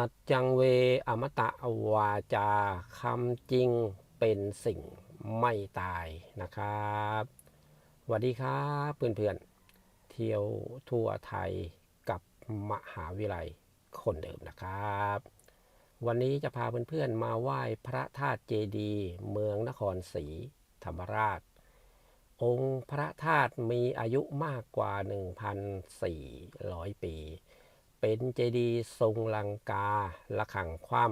สัจจังเวอมตะวาจาคำจริงเป็นสิ่งไม่ตายนะครับสวัสดีครับเพื่อนๆ เที่ยวทั่วไทยกับมหาวิทยาลัยคนเดิมนะครับ วันนี้จะพาเพื่อนๆมาไหว้พระธาตุเจดีย์เมืองนครศรีธรรมราช องค์พระธาตุมีอายุมากกว่า 1,400 ปี เป็นเจดีย์ทรงลังการะขังคว่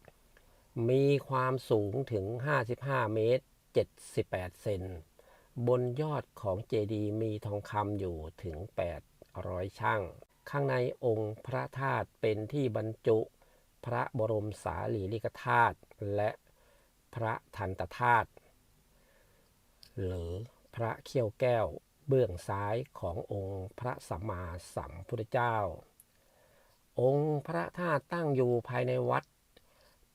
ำมีความสูงถึง 55 เมตร 78 เซน บนยอดของเจดีย์มีทองคำอยู่ถึง 800 ช่าง ข้างในองค์พระธาตุเป็นที่บรรจุ พระบรมสารีริกธาตุและพระทันตธาตุหรือพระเขี้ยวแก้วเบื้องซ้ายขององค์พระสัมมาสัมพุทธเจ้า องค์พระธาตุตั้งอยู่ภายในวัด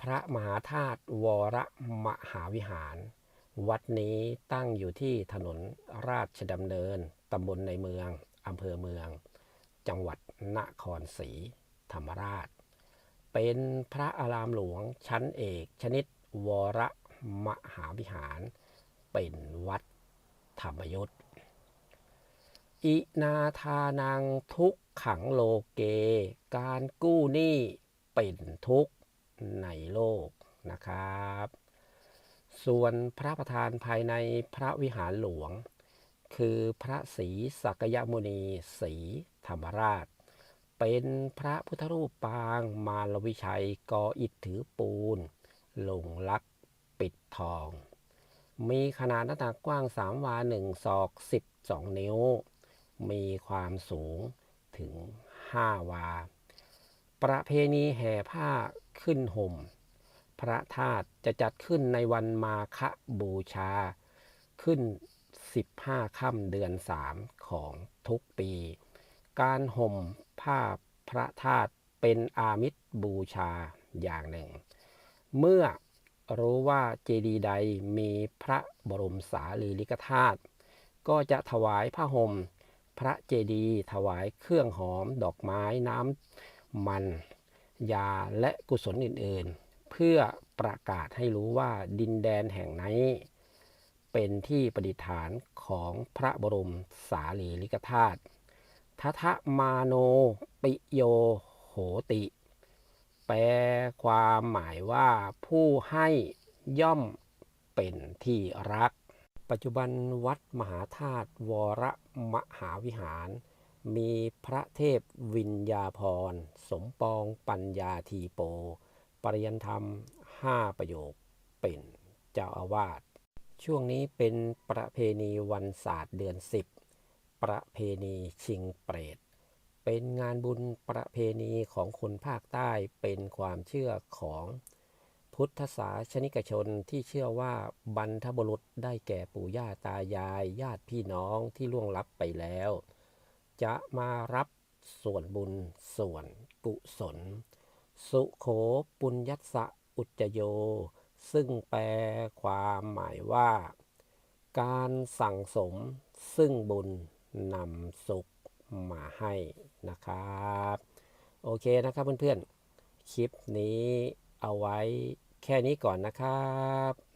พระมหาธาตุวรมหาวิหาร วัดนี้ตั้งอยู่ที่ถนนราชดำเนิน ตำบลในเมือง อำเภอเมือง จังหวัดนครศรีธรรมราช เป็นพระอารามหลวงชั้นเอกชนิดวรมหาวิหาร เป็นวัดธรรมยุทธ อินาทานังทุกขังโลเก การกู้หนี้เป็นทุกข์ในโลกนะครับ ส่วนพระประธานภายในพระวิหารหลวง คือพระศรีสักยมุนีศรีธรรมราช เป็นพระพุทธรูปปางมารวิชัยกออิฐถือปูน ลงลักปิดทอง มีขนาดหน้าตักกว้าง 3 วา 1 ศอก 12 นิ้ว มีความสูงถึง 5 วา ประเพณีแห่ผ้าขึ้นห่ม พระธาตุจะจัดขึ้นในวันมาฆบูชา ขึ้น 15 ค่ำเดือน 3 ของทุกปี การห่มผ้าพระธาตุเป็นอามิตรบูชาอย่างหนึ่ง เมื่อรู้ว่าเจดีย์ใดมีพระบรมสารีริกธาตุก็จะถวายผ้าห่ม พระเจดีย์ถวายเครื่องหอม ดอกไม้น้ำมัน ยาและกุศลอื่นๆ เพื่อประกาศให้รู้ว่าดินแดนแห่งนี้ เป็นที่ประดิษฐานของพระบรมสารีริกธาตุทัทะมาโนปิโยโหติ แปลความหมายว่าผู้ให้ย่อมเป็นที่รัก ปัจจุบันวัดมหาธาตุวรมหาวิหาร มีพระเทพวิญญาพร สมปองปัญญาทีโป ปริยันธรรมห้าประโยคเป็นเจ้าอาวาส ช่วงนี้เป็นประเพณีวันศาสตร์เดือน 10 ประเพณีชิงเปรต เป็นงานบุญประเพณีของคนภาคใต้เป็นความเชื่อของ พุทธศาสนิกชนที่เชื่อว่าบรรพบุรุษได้แก่ปู่ย่าตายายญาติพี่น้องที่ล่วงลับไปแล้ว จะมารับส่วนบุญส่วนกุศล สุโขปุญญัสสะอุจจโย ซึ่งแปลความหมายว่า การสั่งสมซึ่งบุญนำสุขมาให้นะครับ โอเคนะครับเพื่อนๆ คลิปนี้เอาไว้ แค่นี้ก่อนนะครับ